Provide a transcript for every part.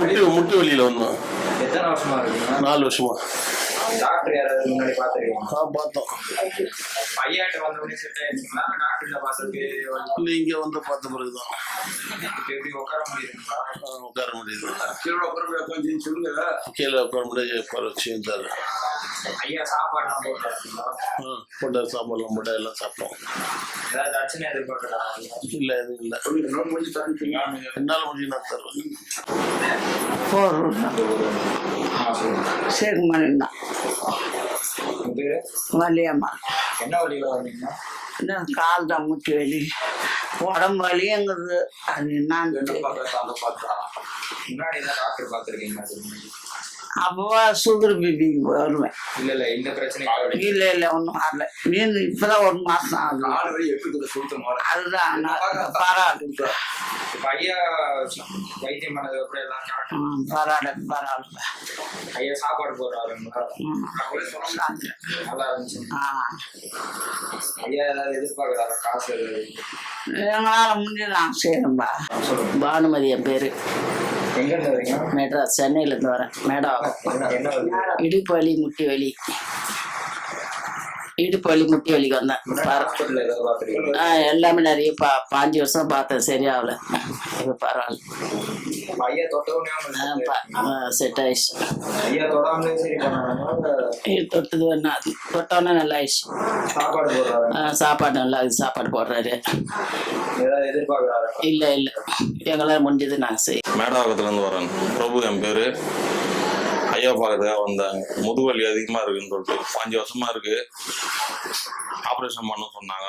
முட்டி முட்டி வலியில் வந்தோம் எத்தனை வருஷமா இருக்கீங்க நாலு வருஷமா. டாக்டர் யாராவது முன்னாடி பாத்துருக்கீங்க ஆ பார்த்தோம். பையன்கிட்ட வந்த உடனே செட் ஆயிடுச்சுங்களா டாக்டர்கிட்ட பாத்துருக்கு இல்லை இங்கே வந்து பார்த்த பிறகு தான் எப்படி உட்கார முடியுதுங்களா? உட்கார முடியுது. கீழே உட்கார கொஞ்சம் சொல்லுங்க. கீழே உட்கார முடியாது உட்கார வச்சு இருந்தார். ஐயா சாப்பாடுலாம் ஆ போட்டார் சாப்பாடுலாம் போட்டால் எல்லாம் சாப்பிட்டோம். ஏதாவது பிரச்சனை எதிர்பார்க்கறா இல்லை எதுவும் இல்லை. என்னால் முடியும் நான் தருவேன். தான் உங்க பேரு? வலியம்மா என்ன வழியில வந்தீங்கன்னா இன்னும் கால் தான் முட்டி வலி. உடம்பு வலிங்கிறது. அது என்னன்னு என்ன முன்னாடி என்ன டாக்டர்? அப்பவா சுகர் பிபிக்கு வருவேன். இல்ல இல்ல இந்த பிரச்சனை இல்லை இல்லை ஒன்றும் வரல. மீன் இப்போதான் ஒரு எப்படி சுத்தம் அதுதான் பரவாயில்ல. ஐயா வைத்தியம் பண்ணது அப்புறம் எல்லாம் பரவாயில்ல பரவாயில்ல. ஐயா சாப்பாடு சாப்பிட்டேன். நல்லா இருந்துச்சு. ஐயா ஏதாவது எதிர்பார்க்கறாரா? காசு எங்களால் முடிஞ்சு நான் செய்கிறேன்பா பானுமதி என் பேர். மெட்ராஸ் சென்னையிலேருந்து வரேன். மேடம் இடுப்பு வலி முட்டி வலி இடுப்பு வலி முட்டி வலிக்கு வந்தேன் ஆ, எல்லாமே நிறைய பா பாஞ்சு வருஷம் பார்த்தேன். சரியாகல. இது பரவாயில்ல. செட் ஆயிடுச்சு. தொட்டது வேணா தொட்டோன்னே நல்லா ஆயிடுச்சு. சாப்பாடு நல்லா சாப்பாடு போடுறாரு. இல்லை இல்லை. எங்களால் முடிஞ்சது நான் செய் மேடாகத்துலேருந்து வரேன். பிரபு என் பேர். ஐயா பார்க்கறதுக்காக வந்தேன். முதுவலி அதிகமாக இருக்குன்னு சொல்லிட்டு பாஞ்சு வருஷமா இருக்கு. ஆப்ரேஷன் பண்ண சொன்னாங்க.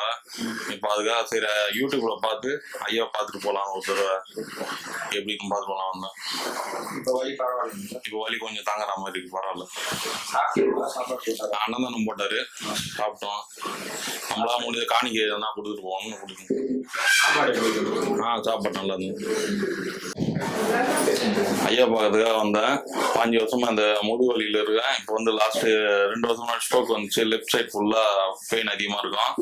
இப்போ அதுக்காக சரி யூடியூப்ல பார்த்து ஐயா பார்த்துட்டு போகலாம் ஒரு தடவை. எப்படின்னு பார்த்து போகலாம் வந்தேன். இப்ப வழி பரவாயில்லைங்களா? இப்போ வலி கொஞ்சம் தாங்குற மாதிரி இருக்கு பரவாயில்ல. சாப்பிட்டீங்களா சாப்பாடு போட்டாரா? சாப்பிட்டோம். நம்மளா முடிஞ்ச காணிக்கை எதனா கொடுத்துட்டு போகணும்னு கொடுக்கணும்? ஆ சாப்பாடு நல்லா இருந்தது. ஐயா பார்க்கறதுக்காக வந்தேன். பாஞ்சு வருஷமா அந்த முதுவலியில இருக்கேன். இப்போ வந்து லாஸ்ட் ரெண்டு வருஷமா ஸ்ட்ரோக் வந்துச்சு. லெஃப்ட் சைட் ஃபுல்லா பெயின் அதிகமா இருக்கும்.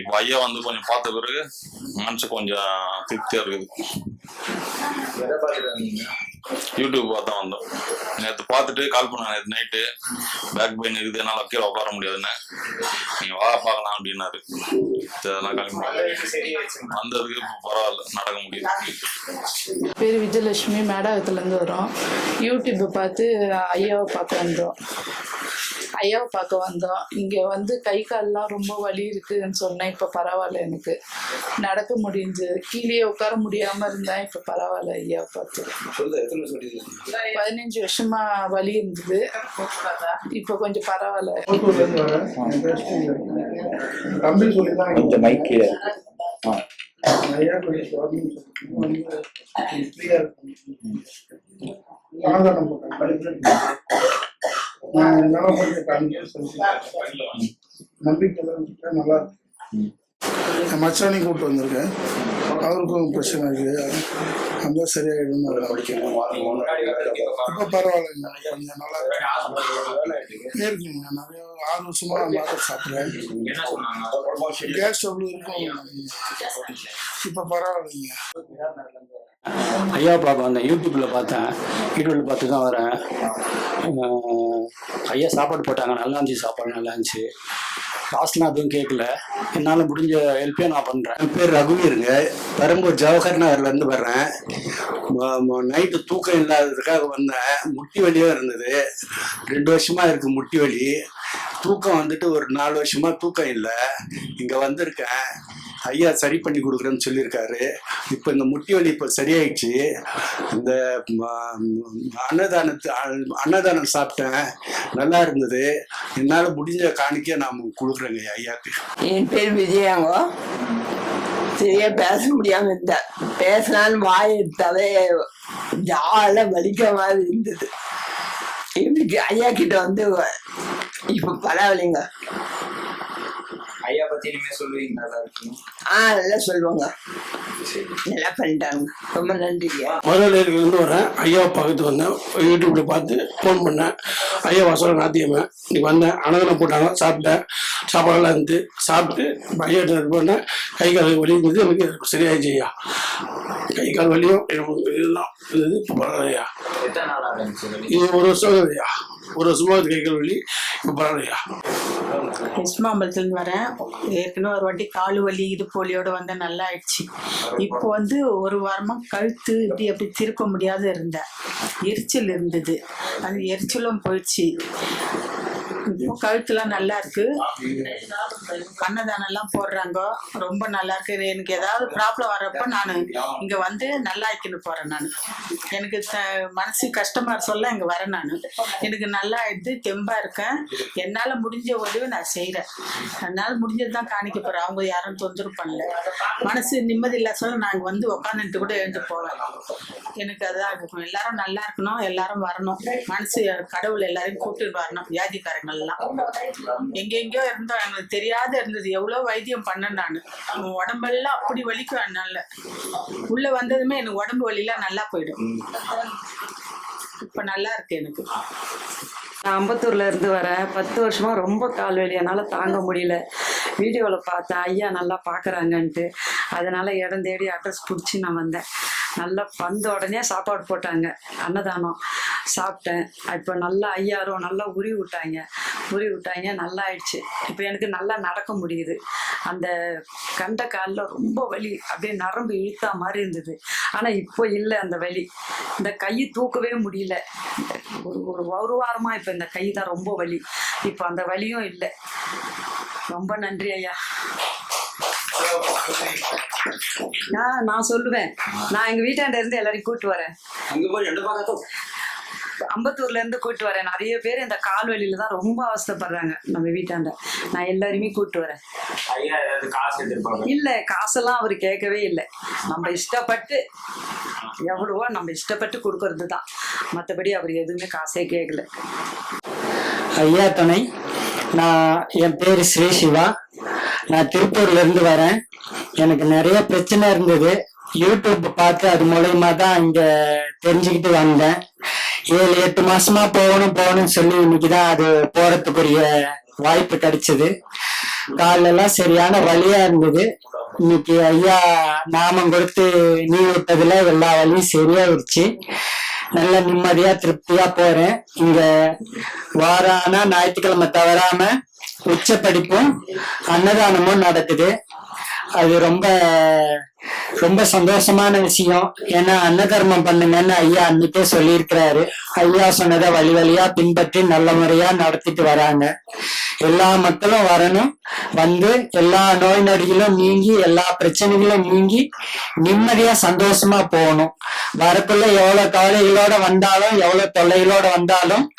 இப்போ ஐயா வந்து கொஞ்சம் பார்த்த பிறகு மனசு கொஞ்சம் திருப்தியா இருக்குது. யூடியூப் பார்த்தா வந்தோம். நேற்று பார்த்துட்டு கால் பண்ண நேற்று நைட்டு பேக் பெயின் இருக்குது. என்னால் கீழே உட்கார முடியாதுன்னு. நீங்க வா பார்க்கலாம் அப்படின்னாரு. நான் கிளம்பி. வந்ததுக்கு வந்ததுக்கு இப்போ பரவாயில்ல. நடக்க முடியுது. பேர் விஜயலட்சுமி மேடாகத்துலேருந்து வரோம். யூடியூப்பை பார்த்து ஐயாவை பார்க்க வந்தோம். ஐயாவை பார்க்க வந்தோம் இங்கே வந்து கை கால்லாம் ரொம்ப வலி இருக்குதுன்னு சொன்னேன் இப்போ பரவாயில்ல எனக்கு. நடக்க முடிஞ்சு. கீழே உட்கார முடியாமல் இருந்தேன் இப்போ பரவாயில்ல ஐயாவை பார்த்து. சொல்லு எத்தனை சொல்லியிருக்கீங்க பதினஞ்சு வருஷமா வலி இருந்தது. இப்போ கொஞ்சம் பரவாயில்ல. கோத்தூர்லேருந்து வரேன் என் நான் என்னால கொஞ்சம் காமிக்க சொல்லி நம்பிக்கை நல்லா இருக்கு மச்சானி கூப்பிட்டு வந்திருக்கேன். அவருக்கும் பிரச்சனை இருக்கு. அந்த சரியாயிடும் இப்ப இப்போ பரவாயில்லைங்க. கொஞ்சம் நல்லா இருக்குங்க. நிறைய ஆறு வருஷமா நான் மாத்திரை சாப்பிட்றேன். கேஸ் ட்ரபிள் இருக்கும். இப்போ பரவாயில்லைங்க. ஐயா பார்க்க வந்தேன் யூடியூப்பில் பார்த்தேன். யூடியூப்பில் பார்த்து தான் வரேன். ஐயா சாப்பாடு போட்டாங்க. நல்லா இருந்துச்சு சாப்பாடு நல்லா இருந்துச்சு. காசுலாம் எதுவும் கேட்கல என்னால் முடிஞ்ச ஹெல்ப்பே நான் பண்ணுறேன் என் பேர் ரகுவீருங்க. பெரம்பூர் ஜவஹர் நகர்லேருந்து வர்றேன். நைட்டு தூக்கம் இல்லாததுக்காக வந்தேன். முட்டி வலியாக இருந்தது. ரெண்டு வருஷமாக இருக்குது முட்டி வலி. தூக்கம் வந்துட்டு ஒரு நாலு வருஷமாக தூக்கம் இல்லை. இங்கே வந்திருக்கேன். ஐயா சரி பண்ணி கொடுக்குறேன்னு சொல்லியிருக்காரு. இப்போ இந்த முட்டி வலி இப்போ சரியாயிடுச்சு. இந்த அன்னதானத்து அன்னதானம் சாப்பிட்டேன். நல்லா இருந்தது. என்னால் முடிஞ்ச காணிக்க நான் கொடுக்குறேங்க ஐயாக்கு. என் பேர் விஜயாங்க. சரியா பேச முடியாம இருந்தேன் பேசினாலும் வாய் எடுத்தாலே ஜால வலிக்க மாதிரி இருந்தது. இப்படி ஐயா கிட்ட வந்து இப்ப பரவாயில்லைங்க. ஐயா பத்தி இனிமே சொல்லுவீங்க நல்லா இருக்கும் ஆ நல்லா சொல்லுவாங்க. நல்லா பண்ணிட்டாங்க. ரொம்ப நன்றிங்க. மதுரையிலேருந்து வரேன். ஐயாவை பார்க்கறது வந்தேன். யூடியூப்ல பார்த்து ஃபோன் பண்ணேன். ஐயா வசூல் நாத்தியமே இன்னைக்கு வந்தேன். அன்னதானம் போட்டாங்க. சாப்பிட்டேன். சாப்பாடெல்லாம் இருந்து சாப்பிட்டு ஐயா இது பண்ணேன். கை கால் வலி இருந்தது எனக்கு சரியாயிடுச்சு ஐயா. கை கால் வலியும் இதெல்லாம் இது இப்போ பரவாயில்லையா? இது ஒரு வருஷம் இல்லையா ஒரு வருஷமா கை கால் வலி. இப்போ பரவாயில்லையா எஸ்மாம்பலத்துலேருந்து வரேன். ஏற்கனவே ஒரு வாட்டி காலு வலி இடுப்பு வலியோட வந்து நல்லா ஆயிடுச்சு இப்போ வந்து ஒரு வாரமாக கழுத்து இப்படி அப்படி திருப்ப முடியாத இருந்தேன். எரிச்சல் இருந்தது. அந்த எரிச்சலும் போயிடுச்சு. இப்போ கழுத்துலாம் நல்லா இருக்கு. அன்னதானம் எல்லாம் போடுறாங்க. ரொம்ப நல்லா இருக்கு. எனக்கு ஏதாவது ப்ராப்ளம் வர்றப்ப நான் இங்க வந்து நல்லா ஆயிக்கின்னு போறேன் நான். எனக்கு மனசு கஷ்டமா சொல்ல இங்க வரேன் நான். எனக்கு நல்லா ஆயிடுது தெம்பா இருக்கேன். என்னால முடிஞ்ச உதவி நான் செய்றேன். என்னால முடிஞ்சது தான் காணிக்க போறேன். அவங்க யாரும் தொந்தரவு பண்ணல. மனசு நிம்மதி இல்ல சொல்ல நான் வந்து உக்காந்துட்டு கூட எழுந்து போவேன். எனக்கு அதான் இருக்கும். எல்லாரும் நல்லா இருக்கணும். எல்லாரும் வரணும். மனசு கடவுள் எல்லாரையும் கூப்பிட்டு வரணும். வியாதிக்காரங்க. எல்லாம் எங்கெங்கயோ இருந்தோம் எனக்கு தெரியாத இருந்தது. எவ்வளவு வைத்தியம் பண்ணேன் நான். உடம்பெல்லாம் அப்படி வலிக்கும் என்னால. உள்ள வந்ததுமே எனக்கு உடம்பு வலிலாம் நல்லா போயிடும். இப்ப நல்லா இருக்கு எனக்கு. நான் அம்பத்தூர்ல இருந்து வரேன். பத்து வருஷமா ரொம்ப கால் வலி. என்னால தாங்க முடியல. வீடியோவில் பார்த்தேன் ஐயா நல்லா பார்க்குறாங்கன்ட்டு அதனால இடம் தேடி அட்ரஸ் பிடிச்சி நான் வந்தேன். நல்லா வந்த உடனே சாப்பாடு போட்டாங்க. அன்னதானம் சாப்பிட்டேன். இப்போ நல்லா ஐயாயிரம் நல்லா உரி விட்டாங்க. உரி விட்டாங்க நல்லா ஆயிடுச்சு. இப்போ எனக்கு நல்லா நடக்க முடியுது. அந்த கண்ட காலில் ரொம்ப வலி. அப்படியே நரம்பு இழுத்தா மாதிரி இருந்தது. ஆனால் இப்போ இல்லை அந்த வலி. இந்த கை தூக்கவே முடியல. ஒரு ஒரு ஒரு வாரமாக இப்போ இந்த கை தான் ரொம்ப வலி. இப்போ அந்த வலியும் இல்லை. ரொம்ப நன்றி ஐயா. நான் நான் சொல்லுவேன். நான் எங்க வீட்டாண்ட இருந்து எல்லாரையும் கூட்டு வரேன். அம்பத்தூர்ல இருந்து கூட்டு வரேன். நிறைய பேர் இந்த கால் வலியில தான் ரொம்ப அவஸ்தைப்படுறாங்க நம்ம வீட்டாண்ட. நான் எல்லாரையுமே கூட்டு வரேன். ஐயா ஏதாவது காசு எடுத்திருப்பாங்க இல்ல காசெல்லாம் அவர் கேட்கவே இல்லை. நம்ம இஷ்டப்பட்டு எவ்வளவோ நம்ம இஷ்டப்பட்டு கொடுக்கறது தான் மற்றபடி அவர் எதுவுமே காசே கேட்கல. ஐயா துணை. நான் என் பேர் ஸ்ரீ சிவா. நான் திருப்பூர்ல இருந்து வரேன். எனக்கு நிறைய பிரச்சனை இருந்தது. யூடியூப் பார்த்து அது மூலயமா தான் இங்க தெரிஞ்சுக்கிட்டு வந்தேன். ஏழு எட்டு மாசமா போகணும் போகணும்னு சொல்லி இன்னைக்கு தான் அது போறதுக்குரிய வாய்ப்பு கிடைச்சது. காலெல்லாம் சரியான வழியா இருந்தது. இன்னைக்கு ஐயா நாமம் கொடுத்து நீ விட்டதுல எல்லா வழியும் சரியாயிருச்சு. நல்ல நிம்மதியா திருப்தியா போறேன். இங்க வாரம் ஆனா ஞாயிற்றுக்கிழமை தவறாம உச்ச படிப்பும் அன்னதானமும் நடக்குது. அது ரொம்ப ரொம்ப சந்தோஷமான விஷயம். ஏன்னா அன்னதர்மம் பண்ணுங்கன்னு ஐயா அன்னைக்கே சொல்லியிருக்கிறாரு. ஐயா சொன்னதை வழி வழியா பின்பற்றி நல்ல முறையா நடத்திட்டு வராங்க. எல்லா மக்களும் வரணும். வந்து எல்லா நோய் நொடிகளும் நீங்கி எல்லா பிரச்சனைகளும் நீங்கி நிம்மதியா சந்தோஷமா போகணும். வரக்குள்ள எவ்வளவு கவலைகளோட வந்தாலும் எவ்வளவு தொல்லைகளோட வந்தாலும்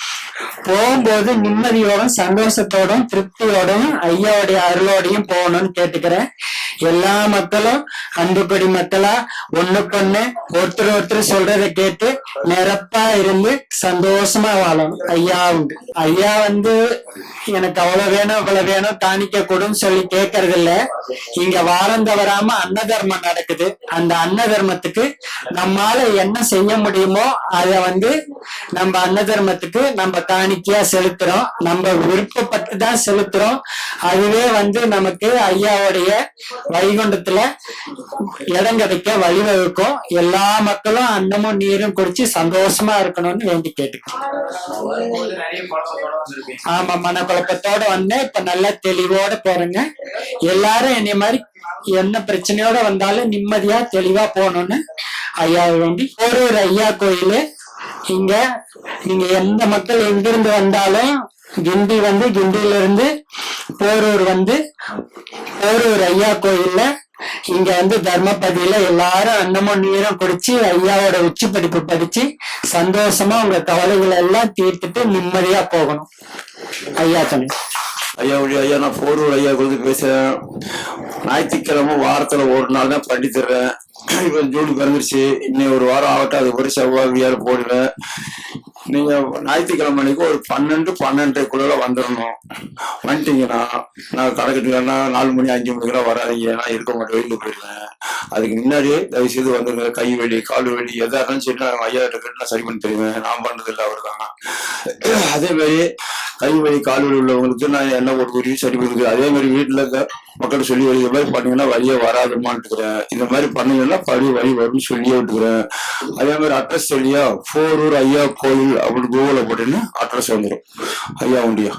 போகும்போது நிம்மதியோடும் சந்தோஷத்தோடும் திருப்தியோடும் ஐயாவுடைய அருளோடையும் போகணும்னு கேட்டுக்கிறேன் எல்லா மக்களும் அன்புப்படி மக்களா ஒண்ணுக்கொண்ணு ஒருத்தர் ஒருத்தர் சொல்றதை கேட்டு நிரப்பா இருந்து சந்தோஷமா வாழணும். ஐயா உண்டு ஐயா வந்து எனக்கு அவ்வளவு வேணும் இவ்வளவு வேணும் தானிக்க கொடுன்னு சொல்லி கேட்கறது இல்ல இங்க வாரம் தவறாம அன்னதர்மம் நடக்குது. அந்த அன்னதர்மத்துக்கு நம்மால என்ன செய்ய முடியுமோ அத வந்து நம்ம அன்னதர்மத்துக்கு நம்ம காணிக்கையா செலுத்துறோம். நம்ம விருப்பப்பட்டு தான் செலுத்துறோம். அதுவே வந்து நமக்கு ஐயாவுடைய வைகுண்டத்துல இடம் கிடைக்க வழிவகுக்கும். எல்லா மக்களும் அன்னமும் நீரும் குடிச்சு சந்தோஷமா இருக்கணும்னு வேண்டி கேட்டுக்கிறேன் ஆமா மனக்குழப்பத்தோட வந்தேன். இப்ப நல்லா தெளிவோட போறேங்க. எல்லாரும் என்னை மாதிரி என்ன பிரச்சனையோட வந்தாலும் நிம்மதியா தெளிவா போகணும்னு ஐயா வேண்டி. ஒரு ஒரு ஐயா கோயிலு இங்க நீங்க எந்த மக்கள் எங்கிருந்து வந்தாலும் கிண்டி வந்து கிண்டியில இருந்து போரூர் வந்து போரூர் ஐயா கோயில்ல இங்க வந்து தர்மபதியில எல்லாரும் அன்னமும் நீரும் குடிச்சு ஐயாவோட உச்சி படிப்பு படிச்சு சந்தோஷமா உங்க கவலைகளை எல்லாம் தீர்த்துட்டு நிம்மதியா போகணும். ஐயா துணை ஐயா ஐயா நான் போரூர் ஐயா கொடுத்து பேசுறேன். ஞாயிற்றுக்கிழமை வாரத்துல ஒரு நாள் தான் பண்ணித்தர்றேன் இப்ப ஜூன் பிறந்துருச்சு இன்னும் ஒரு வாரம் ஆகட்டும். அது ஒரு செவ்வாய் வியாழ போடுவேன். நீங்க ஞாயிற்றுக்கிழமை அன்னைக்கு ஒரு பன்னெண்டு பன்னெண்டுக்குள்ள வந்துடணும். வந்துட்டீங்கன்னா நான் கணக்கிட்டுனா நாலு மணி அஞ்சு மணிக்கெல்லாம் வராதீங்க. நான் இருக்க மாட்டேன். வெளியில போயிடுவேன். அதுக்கு முன்னாடி தயவு செய்து வந்துருங்க கை வலி கால் வலி எதா இருந்தாலும் சரி நான் ஐயா கிட்ட நான் சரி பண்ணி தருவேன். நான் பண்றது இல்லை அவர் தான் அதே மாதிரி கை வழி கால் வழி உள்ளவங்களுக்கு நான் என்ன ஒரு உதவி சரி பண்ணுறது அதே மாதிரி வீட்டில் இருக்க மக்கள் சொல்லி வழி மாதிரி பண்ணீங்கன்னா வழியே வராதுமான்ட்டுக்கிறேன் இந்த மாதிரி பண்ணீங்கன்னா படி வழி வரும்னு சொல்லியே விட்டுக்கிறேன். அதே மாதிரி அட்ரஸ் சொல்லியா? போரூர் ஐயா கோயில் அப்படின்னு கூகுளில் போட்டீங்கன்னா அட்ரஸ் வந்துடும் ஐயா உண்டியா